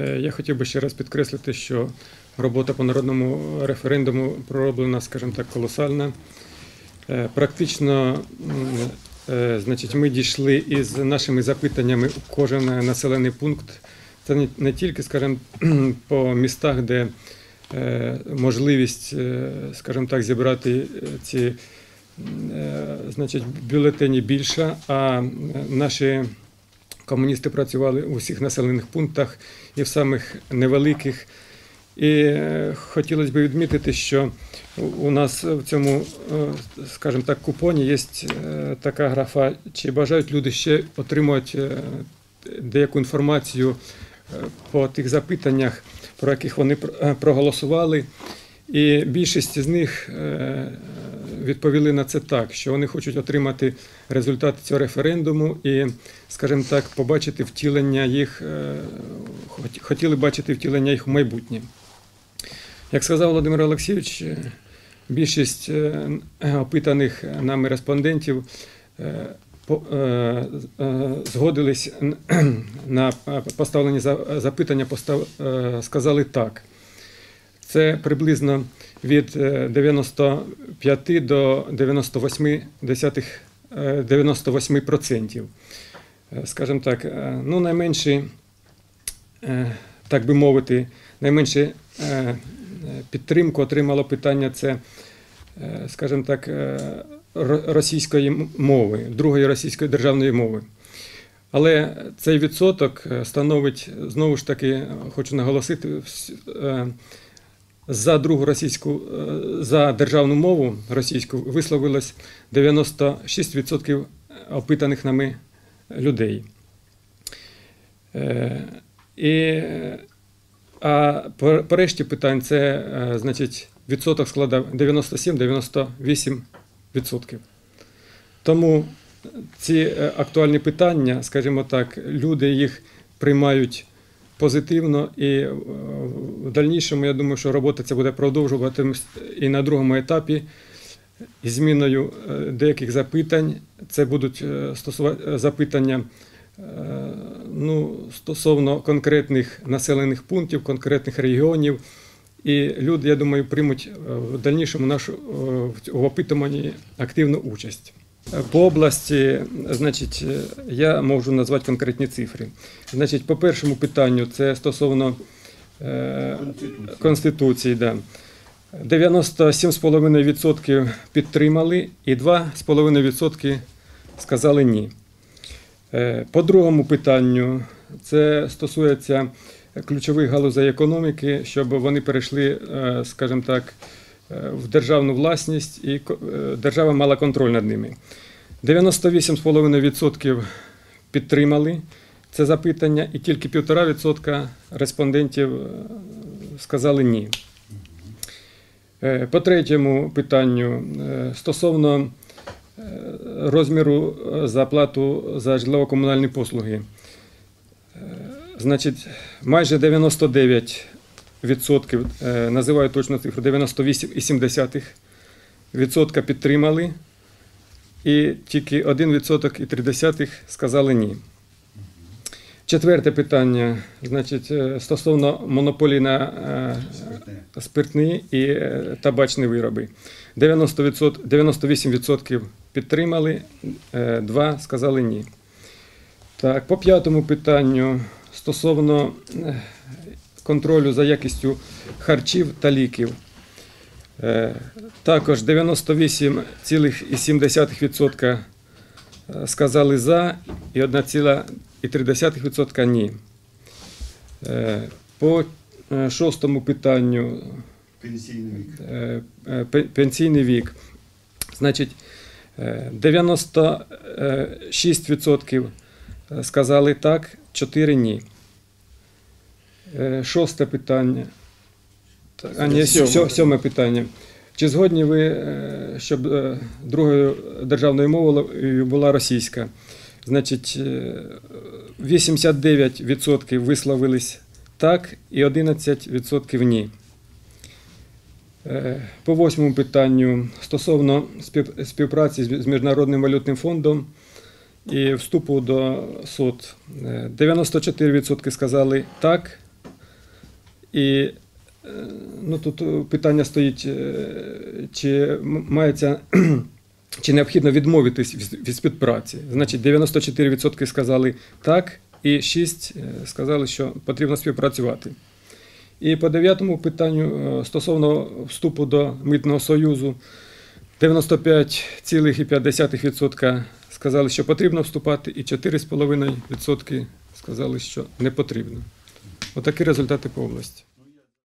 Е, Я хотів би ще раз підкреслити, що робота по народному референдуму пророблена, скажімо так, колосальна. Е, Практично, е, значить, ми дійшли із нашими запитаннями у кожен населений пункт. Це не- тільки, скажімо, по містах, де можливість, скажімо так, зібрати ці значить, бюлетені більша, а наші комуністи працювали у всіх населених пунктах і в самих невеликих. І е, хотілося б відмітити, що у- нас в цьому, е, скажімо так, купоні є е, така графа, чи бажають люди ще отримати е, деяку інформацію по тих запитаннях, про яких вони пр- проголосували. І більшість з них відповіли на це так, що вони хочуть отримати результати цього референдуму і, скажімо так, побачити втілення їх, е, хотіли бачити втілення їх в майбутнє. Як сказав Володимир Олексійович, е, більшість е, опитаних нами респондентів по- згодились на поставлені за- запитання, сказали так. Це приблизно від е, 95 до 98 десятих, е, 98%. Е, Скажімо так, е, ну найменші, е, так би мовити, найменше е, підтримку отримало питання це, е, скажімо так, е, російської мови, другої російської державної мови. Але цей відсоток е, становить, знову ж таки, е, хочу наголосити, е, за другу російську, е, за державну мову російську висловилось 96% опитаних нами людей. Е, І, а по, решті питань це, е, значить, відсоток складав 97-98%. Тому ці актуальні питання, скажімо так, люди їх приймають позитивно, і е, в дальнішому я думаю, що робота ця буде продовжуватись і на другому етапі. Із зміною е, деяких запитань. Це будуть е, запитання ну, стосовно конкретних населених пунктів, конкретних регіонів. І люди, я думаю, приймуть в дальнішому нашу в опитуванні активну участь. По області, значить, я можу назвати конкретні цифри. Значить, по першому питанню, це стосовно е, Конституції, да. 97,5% підтримали і 2,5% сказали ні. Е, По другому питанню, це стосується ключових галузей економіки, щоб вони перейшли, е, скажімо так, в державну власність і е, держава мала контроль над ними. 98,5% підтримали це запитання, і тільки 1,5% респондентів е, сказали ні. Е, По третьому питанню е, стосовно е, розміру е, за житлово-комунальні послуги. Е, Значить, майже 99% е, називаю точну цифру 98,7% підтримали, і тільки 1,3% сказали ні. Четверте питання, значить, е, стосовно монополії на е, спиртні і табачні вироби. 98% підтримали, 2 сказали ні. Так, по п'ятому питанню стосовно контролю за якістю харчів та ліків. Е, Також 98,7% сказали за і 1,3% ні. Е, По е, шостому питанню Пенсійний вік. е, е. Значить, е, 96% сказали так, 4 ні. Е, Шосте питання. Так, А ні, Сьоме. сьоме питання. Чи згодні ви, е, щоб е, другою державною мовою була російська? Значить, е, 89% висловились так і 11% ні. По восьмому питанню стосовно спів- співпраці з Міжнародним валютним фондом і вступу до СОТ. Е, 94% сказали так І е, ну, тут е, питання стоїть, е, чи мається. Чи необхідно відмовитись від співпраці? Значить, 94% сказали так, і 6 е, сказали, що потрібно співпрацювати. І по дев'ятому питанню стосовно вступу до Митного Союзу, 95,5% сказали, що потрібно вступати, і 4,5% сказали, що не потрібно. Отакі результати по області.